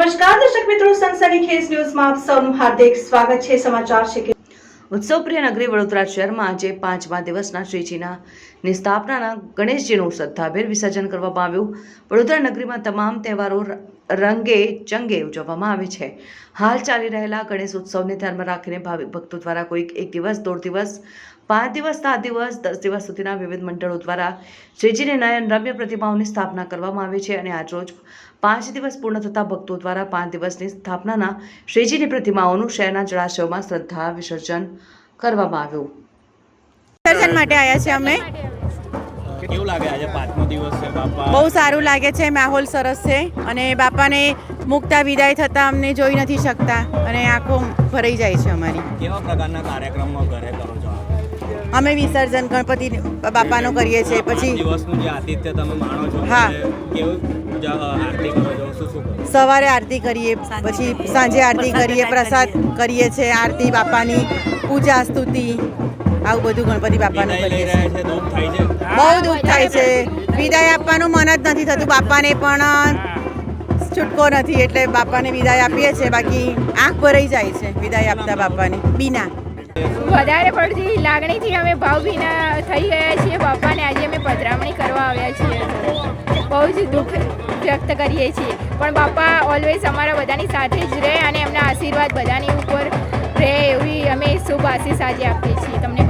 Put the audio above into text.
નમસ્કાર દર્શક મિત્રો સનસની ખેસ ન્યૂઝમાં આપ સૌનું હાર્દિક સ્વાગત છે. સમાચાર છે કે ઉત્સવપ્રિય નગરી વડોદરા શહેરમાં આજે પાંચમા દિવસના શ્રીજીના ની સ્થાપનાના ગણેશજીનું શ્રદ્ધાભેર વિસર્જન કરવામાં આવ્યું. વડોદરા નગરીમાં તમામ તહેવારો રંગે ચંગે ઉજવવામાં આવે છે. હાલ ચાલી રહેલા ગણેશ ઉત્સવને ધ્યાનમાં રાખીને ભાવિક ભક્તો દ્વારા કોઈક એક દિવસ, દોઢ દિવસ, પાંચ દિવસ, સાત દિવસ, દસ દિવસ સુધીના વિવિધ મંડળો દ્વારા શ્રીજીની નયન રમ્ય પ્રતિમાઓની સ્થાપના કરવામાં આવે છે અને આજરોજ પાંચ દિવસ પૂર્ણ થતા ભક્તો દ્વારા પાંચ દિવસની સ્થાપનાના શ્રીજીની પ્રતિમાઓનું શહેરના જળાશયોમાં શ્રદ્ધા વિસર્જન કરવામાં આવ્યું. વિસર્જન માટે આવ્યા છે અમે. કેવું લાગે આજે પાંચમો દિવસ છે બાપા? બહુ સારું લાગે છે માહોલ સરસ છે અને બાપાને મુકતા વિદાય થતા અમને જોઈ નથી શકતા અને આંખો ભરાઈ જાય છે અમારી. કેવા પ્રકારના કાર્યક્રમો ઘરે કરો છો અમે વિસર્જન ગણપતિ બાપાનો કરીએ છીએ પછી દિવસનું જે આતિથ્ય તમે માણો છો હા. કેવું આરતી કરો છો શું શું કરો? સવારે આરતી કરીએ પછી સાંજે આરતી કરીએ પ્રસાદ કરીએ. છીએ આરતી બાપાની પૂજા સ્તુતિ આવું બધું ગણપતિ બાપાનું કરીએ છીએ. બહુ દુઃખ થાય છે. વિદાય આપવાનું મન જ નથી થતું. બાપાને પણ છૂટકો નથી એટલે બાપાને વિદાય આપીએ છીએ. બાકી આંખ ભરાઈ જાય છે વિદાય આપતા બાપાને. બીના. વધારે પડતી લાગણીથી અમે ભાવભીના થઈ ગયા છીએ બાપાને. આજે અમે પધરામણી કરવા આવ્યા છીએ. બહુ જ દુઃખ વ્યક્ત કરીએ છીએ. પણ બાપા ઓલવેઝ અમારા બધાની સાથે જ રહે અને એમના આશીર્વાદ બધાની ઉપર રહે એવી અમે શુભ આશીષ આજે આપીએ છીએ. તમને